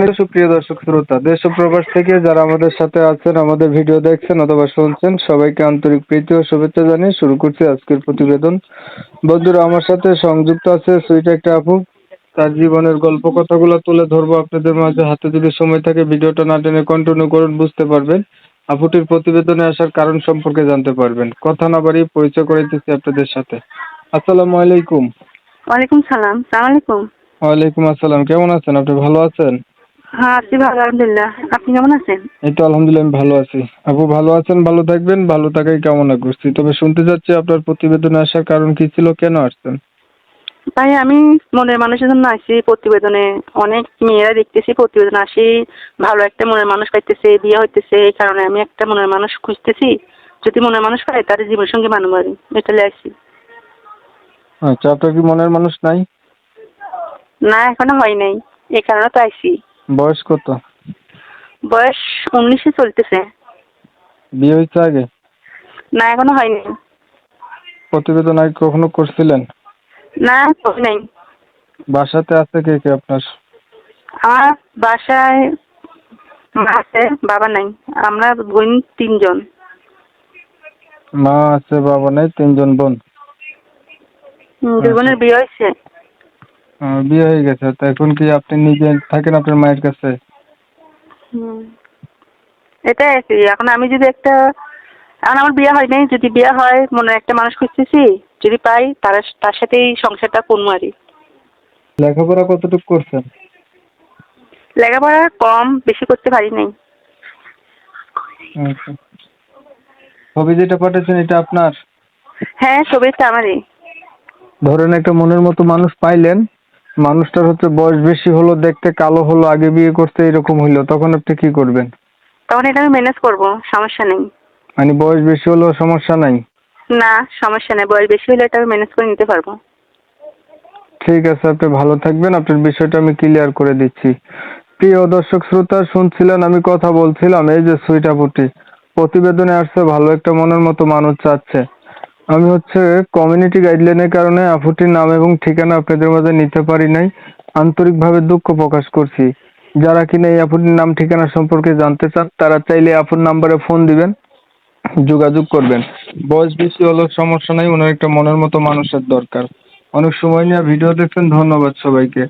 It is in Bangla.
সুপ্রিয় দর্শক শ্রোতা দেশ প্রবাস থেকে যারা আমাদের সাথে আছেন আমাদের ভিডিও দেখছেন অথবা শুনছেন সবাইকে আন্তরিক প্রীতি ও শুভেচ্ছা জানিয়ে শুরু করছি আজকের প্রতিবেদন। বন্ধুরা আমার সাথে সংযুক্ত আছে সুইট একটা আপু। তার জীবনের গল্প কথাগুলো তুলে ধরবো আপনাদের মাঝে। হাতে যদি সময় থাকে ভিডিওটা না টেনে কন্টিনিউ করুন বুঝতে পারবেন। আপুটির প্রতিবেদনে আসার কারণ সম্পর্কে জানতে পারবেন। কথা না বাড়িয়ে পরিচয় করে দিচ্ছি আপনাদের সাথে। আসসালামু আলাইকুম। ওয়ালাইকুম সালাম। সালাম আলাইকুম। ওয়ালাইকুম আসসালাম। কেমন আছেন? আপনি ভালো আছেন? হ্যাঁ আছি ভালো আলহামদুলিল্লাহ। আপনি কেমন আছেন? এই তো আলহামদুলিল্লাহ আমি ভালো আছি। আপু ভালো আছেন? ভালো থাকবেন? ভালো থাকাই কামনা করছি। তবে শুনতে চাচ্ছি আপনার প্রতিবেদনে আসার কারণ কি ছিল? কেন আসছেন? তাই আমি মনের মানুষের জন্য আসি প্রতিবেদনে। অনেক মেয়েরা দেখতেছি প্রতিবেদন আসি। ভালো একটা মনের মানুষ পাইতেছে বিয়ে হইতেছে। এই কারণে আমি একটা মনের মানুষ খুঁজতেছি। যদি মনের মানুষ পাই তার জীবনের সঙ্গে মানব পারি এটা আসি আচ্ছা আপনার কি মনের মানুষ নাই? না এখনও হয় নাই। এই কারণে তো আইসি বয়স কত? বয়স উনিশে চলতেছে। বিয়ে হয়েছে আগে? না এখনও হয়নি। প্রতিবেদন আগে কখনো করছিলেন? না হয় নাই। বাসাতে আছে কে কে আপনার? আমার বাসায় মা আছে বাবা নাই। আমরা বোন তিনজন। মা আছে বাবা নাই তিনজন বোন। দুই বোনের বিয়ে হয়েছে। বিয়ে হয়ে গেছে। তো এখন কি আপনি নিজে থাকেন আপনার মায়ের কাছে? হুম। এটাই আর কি এখন আমি যদি একটা এখন আমার বিয়ে হয় নাই যদি বিয়ে হয় মনে একটা মানুষ খুঁজতেছি যদি পাই তার তার সাথেই সংসারটা করব আর। লেখাপড়া কতটুকু করছেন? লেখাপড়া কম বেশি করতে পারি নাই। আচ্ছা। ছবি যেটা পাঠিয়েছেন এটা আপনার? হ্যাঁ ছবিটা আমারই। ধরেন একটা মনের মতো মানুষ পাইলেন মানুষটার হচ্ছে বয়স বেশি হলো দেখতে কালো হলো আগে বিয়ে করতে এরকম হইল তখন আপনি কি করবেন? তখন এটা আমি ম্যানেজ করব সমস্যা নেই। মানে বয়স বেশি হলেও সমস্যা নাই? না সমস্যা নেই বয়স বেশি হলে এটা আমি ম্যানেজ করে নিতে পারব। ঠিক আছে আপনি ভালো থাকবেন আপনার বিষয়টা আমি ক্লিয়ার করে দিচ্ছি। প্রিয় দর্শক শ্রোতা শুনছিলেন আমি কথা বলছিলাম এই যে সুইটাপুটি প্রতিবেদনে আসছে ভালো একটা মনের মতো মানুষ চাচ্ছে। আমি হচ্ছে কমিউনিটি গাইডলাইনের কারণে আফুটির নাম এবং ঠিকানা আপনাদের মাঝে নিতে পারি নাই। আন্তরিকভাবে দুঃখ প্রকাশ করছি। যারা কিনা এই আফুটির নাম ঠিকানা সম্পর্কে জানতে চান, তারা চাইলে আফুর নাম্বারে ফোন দিবেন, যোগাযোগ করবেন। বয়স বেশি হলেও সমস্যা নাই ওনার একটা মনের মতো মানুষের দরকার। অনেক সময় নিয়ে ভিডিও দেখছেন, ধন্যবাদ সবাইকে।